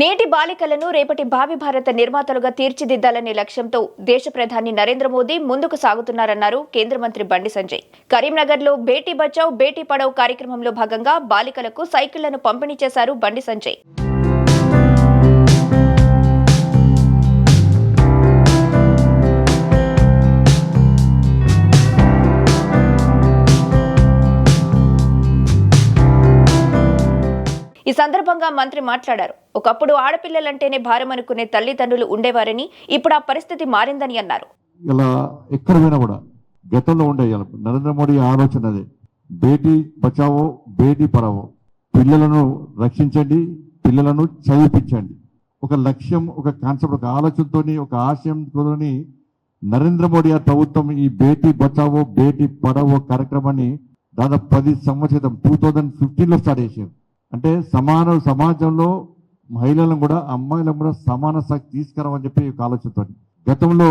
నేటి బాలికలను రేపటి భావి భారత నిర్మాతలుగా తీర్చిదిద్దాలనే లక్ష్యంతో దేశ ప్రధాని నరేంద్ర మోదీ ముందుకు సాగుతున్నారన్నారు కేంద్ర మంత్రి బండి సంజయ్. కరీంనగర్లో బేటీ బచావ్ బేటీ పడవ్ కార్యక్రమంలో భాగంగా బాలికలకు సైకిళ్ళను పంపిణీ చేశారు బండి సంజయ్. సందర్భంగా మంత్రి మాట్లాడారు. ఒకప్పుడు ఆడపిల్లలంటేనే భారం అనుకునే తల్లిదండ్రులు ఉండేవారని ఇప్పుడు ఆ పరిస్థితి మారిందని అన్నారు. ఇలా ఎక్కడ పోయినా కూడా గతంలో ఉండే నరేంద్ర మోడీ ఆలోచన అదే. బేటీ బచావో బేటీ పడావో పిల్లలను రక్షించండి పిల్లలను చదివించండి. ఒక లక్ష్యం ఒక కాన్సెప్ట్ ఒక ఆలోచనతోని ఒక ఆశయంతోని నరేంద్ర మోడీ ఆ ప్రభుత్వం ఈ బేటీ బచావో బేటీ పడావో కార్యక్రమాన్ని దాదాపు పది సంవత్సరం టూ థౌజండ్ ఫిఫ్టీన్లో స్టార్ట్ చేశారు అంటే సమాన సమాజంలో మహిళలను కూడా అమ్మాయిలను కూడా సమాన శక్తి తీసుకురావని చెప్పి ఒక ఆలోచనతో గతంలో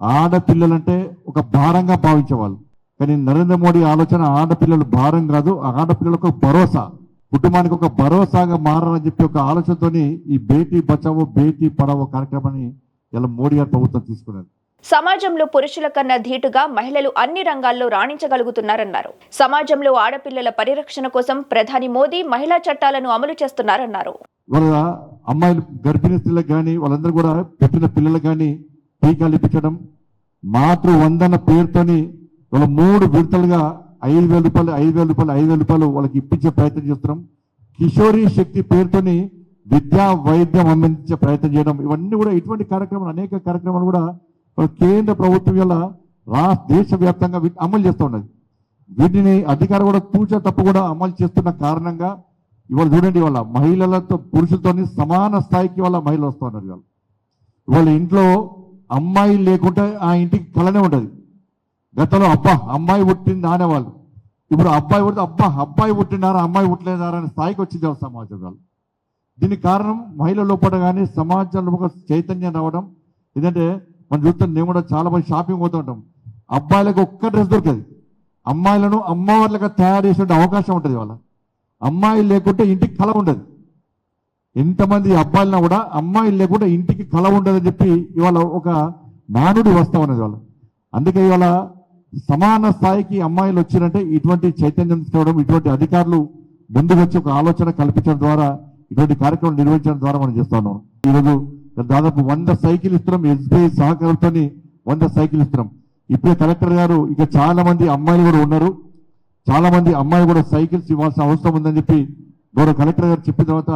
ఆడపిల్లలంటే ఒక భారంగా భావించేవాళ్ళు. కానీ నరేంద్ర మోడీ ఆలోచన ఆడపిల్లలు భారం కాదు ఆడపిల్లలకు భరోసా. కుటుంబానికి ఒక భరోసాగా మారాలని చెప్పి ఒక ఆలోచనతోని ఈ బేటీ బచావో బేటీ పడావో కార్యక్రమాన్ని ఇలా మోడీ గారి ప్రభుత్వం తీసుకున్నారు. సమాజంలో పురుషుల కన్నా ధీటుగా మహిళలు అన్ని రంగాల్లో రాణించగలుగుతున్నారన్నారు. సమాజంలో ఆడపిల్లల పరిరక్షణ కోసం ప్రధాని మోదీ మహిళా చట్టాలను అమలు చేస్తున్నారన్నారు. వాళ్ళ అమ్మాయిలు గర్భిణీ స్త్రీలకు కానీ వాళ్ళందరూ కూడా పుట్టిన పిల్లలకు కానీ టీకాలు ఇప్పించడం మాతృ వందన పేరుతోని వాళ్ళ మూడు విడతలుగా ఐదు వేల రూపాయలు ఐదు వేల రూపాయలు ఐదు వేల రూపాయలు వాళ్ళకి ఇప్పించే ప్రయత్నం చేస్తున్నాం. కిషోరీ శక్తి పేరుతోని విద్యా వైద్యం అందించే ప్రయత్నం చేయడం ఇవన్నీ కూడా ఇటువంటి కార్యక్రమాలు అనేక కార్యక్రమాలు కూడా కేంద్ర ప్రభుత్వం వల్ల రాష్ట్ర దేశవ్యాప్తంగా అమలు చేస్తూ ఉన్నది. వీటిని అధికారులు కూడా తూచా తప్పు కూడా అమలు చేస్తున్న కారణంగా ఇవాళ చూడండి ఇవాళ మహిళలతో పురుషులతోని సమాన స్థాయికి వాళ్ళ మహిళలు వస్తూ ఉన్నారు ఇవాళ. ఇవాళ ఇంట్లో అమ్మాయి లేకుంటే ఆ ఇంటికి కలనే ఉండదు. గతంలో అబ్బా అమ్మాయి పుట్టింది అనేవాళ్ళు ఇప్పుడు అబ్బాయి పుడితే అబ్బా అబ్బాయి పుట్టినారా అమ్మాయి పుట్టలేదారా అనే స్థాయికి వచ్చింది సమాజం వాళ్ళు దీనికి కారణం మహిళ లోపల కానీ సమాజంలో ఒక చైతన్యం రావడం. ఎందుకంటే మనం చూస్తాం నేను కూడా చాలా మంది షాపింగ్ పోతూ ఉంటాం. అబ్బాయిలకు ఒక్క డ్రెస్ దొరికేది. అమ్మాయిలను అమ్మవార్లుగా తయారు చేసే అవకాశం ఉంటుంది వాళ్ళ అమ్మాయి లేకుంటే ఇంటికి కళ ఉండదు. ఎంతమంది అబ్బాయిలన్నా కూడా అమ్మాయిలు లేకుండా ఇంటికి కళ ఉండదని చెప్పి ఇవాళ ఒక నానుడి వస్తా ఉన్నది వాళ్ళు అందుకే ఇవాళ సమాన స్థాయికి అమ్మాయిలు వచ్చినంటే ఇటువంటి చైతన్యం తీసుకోవడం ఇటువంటి అధికారులు ముందుకు వచ్చి ఒక ఆలోచన కల్పించడం ద్వారా ఇటువంటి కార్యక్రమం నిర్వహించడం ద్వారా మనం చేస్తా ఉన్నాం. ఈరోజు దాదాపు వంద సైకిల్ ఇస్తున్నాం ఎస్బీఐ సహకారంతో వంద సైకిల్ ఇస్తున్నాం ఇప్పుడే కలెక్టర్ గారు ఇక చాలా మంది అమ్మాయిలు కూడా ఉన్నారు. చాలా మంది అమ్మాయిలు కూడా సైకిల్స్ ఇవ్వాల్సిన అవసరం ఉందని చెప్పి గౌరవ కలెక్టర్ గారు చెప్పిన తర్వాత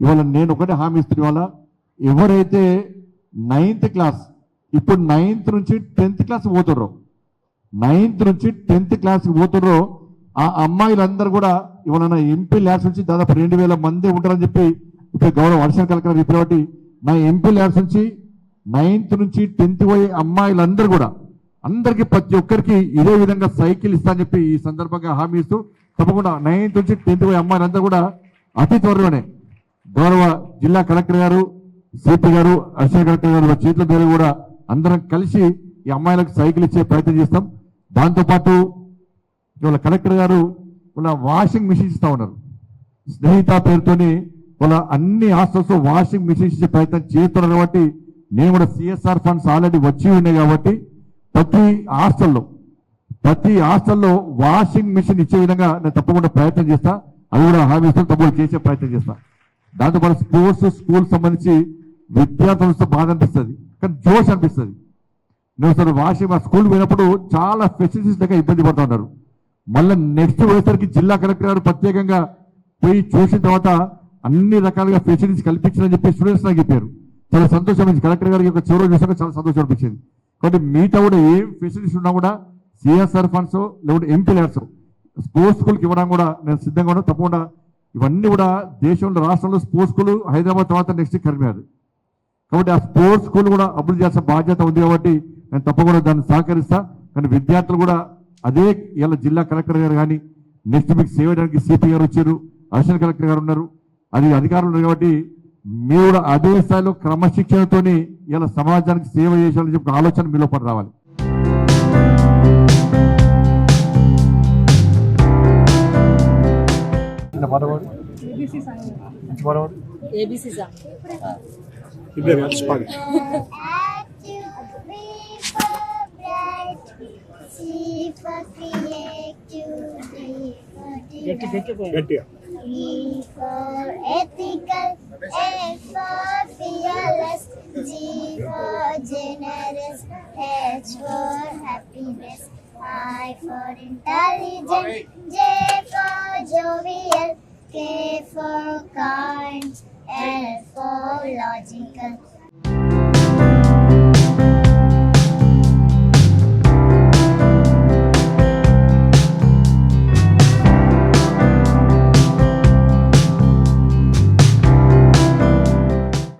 ఇవాళ నేను ఒకటే హామీ ఇస్తున్న ఇవాళ ఎవరైతే నైన్త్ క్లాస్ ఇప్పుడు నైన్త్ నుంచి టెన్త్ క్లాస్ పోతుర్రో నైన్త్ నుంచి టెన్త్ క్లాస్కి పోతుర్రో ఆ అమ్మాయిలందరూ కూడా ఇవాళ నా ఎంపీ ల్యాబ్స్ నుంచి దాదాపు రెండు వేల మంది ఉంటారని చెప్పి ఇప్పుడు గౌరవ వర్షం కలెక్టర్ చెప్పిన మా ఎంపీ ల్యాబ్స్ నుంచి నైన్త్ నుంచి టెన్త్ పోయే అమ్మాయిలందరూ కూడా అందరికీ ప్రతి ఒక్కరికి ఇదే విధంగా సైకిల్ ఇస్తా అని చెప్పి ఈ సందర్భంగా హామీ ఇస్తూ తప్పకుండా నైన్త్ నుంచి టెన్త్ పోయే అమ్మాయిలందరూ కూడా అతి త్వరలోనే గౌరవ జిల్లా కలెక్టర్ గారు సిపి గారు అసిస్టెంట్ కలెక్టర్ గారు చేతుల దగ్గర కూడా అందరం కలిసి ఈ అమ్మాయిలకు సైకిల్ ఇచ్చే ప్రయత్నం చేస్తాం. దాంతోపాటు ఇవాళ కలెక్టర్ గారు వాళ్ళ వాషింగ్ మిషన్ ఇస్తూ ఉన్నారు. స్నేహిత పేరుతోని వాళ్ళ అన్ని హాస్టల్స్ వాషింగ్ మిషన్స్ ఇచ్చే ప్రయత్నం చేస్తున్నారు కాబట్టి నేను కూడా సిఎస్ఆర్ ఫండ్స్ ఆల్రెడీ వచ్చి ఉన్నాయి కాబట్టి ప్రతి హాస్టల్లో ప్రతి హాస్టల్లో వాషింగ్ మిషన్ ఇచ్చే విధంగా నేను తప్పకుండా ప్రయత్నం చేస్తా. అది కూడా హామీ ఇస్తాను తప్పకుండా చేసే ప్రయత్నం చేస్తా. దాంతోపాటు స్పోర్ట్స్ స్కూల్ సంబంధించి విద్యార్థులతో బాధ అనిపిస్తుంది కానీ జోష్ అనిపిస్తుంది. నేను సార్ వాషింగ్ మా స్కూల్ పోయినప్పుడు చాలా ఫెసిలిటీస్ లేక ఇబ్బంది పడుతూ ఉన్నారు. మళ్ళీ నెక్స్ట్ పోయేసరికి జిల్లా కలెక్టర్ గారు ప్రత్యేకంగా పోయి చూసిన తర్వాత అన్ని రకాలుగా ఫెసిలిటీస్ కల్పించాలని చెప్పి స్టూడెంట్స్ నాకు చెప్పారు. చాలా సంతోషం కలెక్టర్ గారికి ఒక చివరి చూసాక చాలా సంతోషం అనిపించింది. కాబట్టి మీతో కూడా ఏం ఫెసిలిటీస్ ఉన్నా కూడా సిఎస్ఆర్ ఫండ్స్ లేకుంటే ఎంపీ ల్యాడ్స్ స్పోర్ట్స్ స్కూల్కి ఇవ్వడం కూడా నేను సిద్ధంగా ఉన్నా. తప్పకుండా ఇవన్నీ కూడా దేశంలో రాష్ట్రంలో స్పోర్ట్స్ స్కూల్ హైదరాబాద్ తర్వాత నెక్స్ట్ కరీంనగర్. కాబట్టి ఆ స్పోర్ట్స్ స్కూల్ కూడా అభివృద్ధి చేసిన బాధ్యత ఉంది కాబట్టి నేను తప్పకుండా దాన్ని సహకరిస్తా. కానీ విద్యార్థులు కూడా అదే ఇలా జిల్లా కలెక్టర్ గారు కానీ నెక్స్ట్ మీకు సేవ చేయడానికి సిపి గారు వచ్చారు. అడిషనల్ కలెక్టర్ గారు ఉన్నారు. అది అధికారులు కాబట్టి మీరు కూడా అదే స్థాయిలో క్రమశిక్షణతోని ఇలా సమాజానికి సేవ చేయాలని చెప్పి ఆలోచన మీలో పడి రావాలి. గట్టిగా. For ethical, F for fearless, G for generous, H for happiness, I for intelligent, J for jovial, K for kind, L for logical,